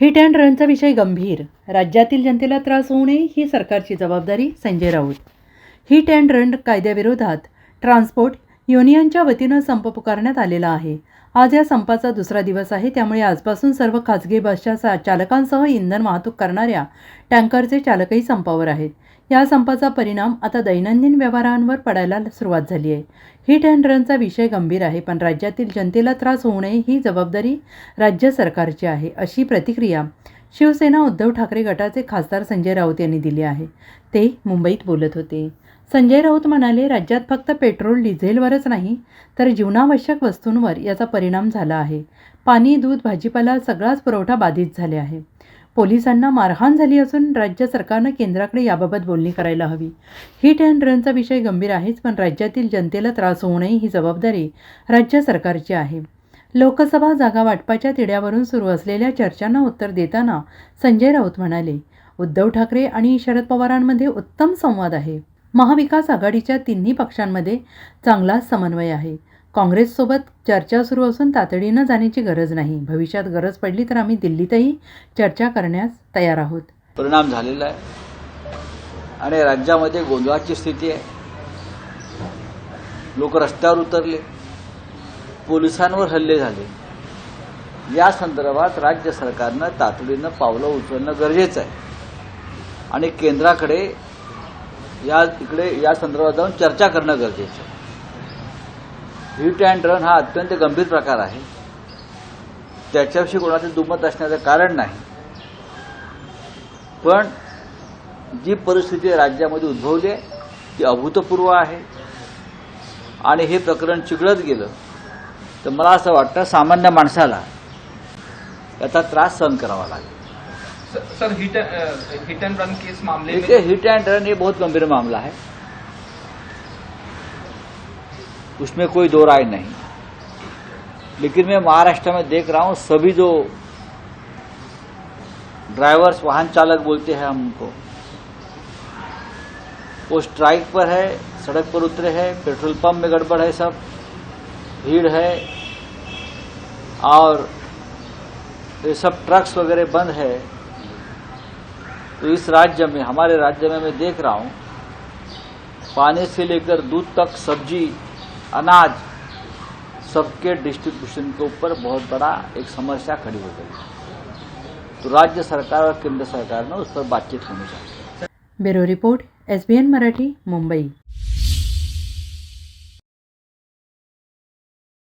Hit and रनचा विषय गंभीर. राज्यातील जनतेला त्रास होऊ नये ही सरकारची जबाबदारी Sanjay Raut. Hit and run कायद्याविरोधात ट्रान्सपोर्ट युनियनच्या वतीनं संप पुकारण्यात आलेला आहे. आज या संपाचा दुसरा दिवस आहे. त्यामुळे आजपासून सर्व खासगी बसच्या चालकांसह इंधन वाहतूक करणाऱ्या टँकरचे चालकही संपावर आहेत. या संपाचा परिणाम आता दैनंदिन व्यवहारांवर पडायला सुरुवात झाली आहे. हिट अँड रनचा विषय गंभीर आहे पण राज्यातील जनतेला त्रास होऊ नये ही जबाबदारी राज्य सरकारची आहे अशी प्रतिक्रिया शिवसेना उद्धव ठाकरे गटाचे खासदार संजय राऊत यांनी दिली आहे. ते मुंबईत बोलत होते. संजय राऊत म्हणाले राज्यात फक्त पेट्रोल डिझेलवरच नाही तर जीवनावश्यक वस्तूंवर याचा परिणाम झाला आहे. पाणी दूध भाजीपाला सगळाच पुरवठा बाधित झाले आहे. पोलिसांना मारहाण झाली असून राज्य सरकारनं केंद्राकडे याबाबत बोलणी करायला हवी. हिट अँड रनचा विषय गंभीर आहेच पण राज्यातील जनतेला त्रास होऊ नये ही जबाबदारी राज्य सरकारची आहे. लोकसभा जागा वाटपाच्या तिढ्यावरून सुरू असलेल्या चर्चांना उत्तर देताना संजय राऊत म्हणाले उद्धव ठाकरे आणि शरद पवारांमध्ये उत्तम संवाद आहे. महाविकास आघाडीच्या तिन्ही पक्षांमध्ये चांगला समन्वय आहे. काँग्रेससोबत चर्चा सुरू असून तातडीनं जाण्याची गरज नाही. भविष्यात गरज पडली तर आम्ही दिल्लीतही चर्चा करण्यास तयार आहोत. परिणाम झालेला आहे. आणि राज्यामध्ये गोंधळाची स्थिती आहे. लोक रस्त्यावर उतरले. पोलिसांवर हल्ले झाले. या संदर्भात राज्य सरकारनं तातडीनं पावलं उचलणं गरजेचं आहे. आणि केंद्राकडे या इकडे या संदर्भात जाऊन चर्चा करणं गरजेचं आहे. हिट अँड रन हा अत्यंत गंभीर प्रकार आहे. त्याच्याविषयी कोणाचं दुमत असण्याचं कारण नाही. पण जी परिस्थिती राज्यामध्ये उद्भवली आहे ती अभूतपूर्व आहे. आणि हे प्रकरण चिघळत गेलं. तर मला असं वाटतं सामान्य माणसाला याचा त्रास सहन करावा लागेल. Sir- hit hit and run case मामले में देखिए हिट एंड रन ये बहुत गंभीर मामला है। उसमें कोई दो राय नहीं। लेकिन मैं महाराष्ट्र में देख रहा हूँ सभी जो ड्राइवर्स वाहन चालक बोलते हैं हमको वो स्ट्राइक पर है सड़क पर उतरे हैं पेट्रोल पंप में गड़बड़ है सब भीड़ है और ये सब ट्रक्स वगैरह बंद है तो इस राज्य में, हमारे राज्य में मैं देख रहा हूँ, पानी से लेकर दूध तक, सब्ज़ी, अनाज, सबके डिस्ट्रीब्यूशन के ऊपर बहुत बड़ा एक समस्या खड़ी हो गई तो राज्य सरकार और केंद्र सरकार ने उस पर बातचीत होनी चाहिए। Bureau report SBN Marathi, Mumbai.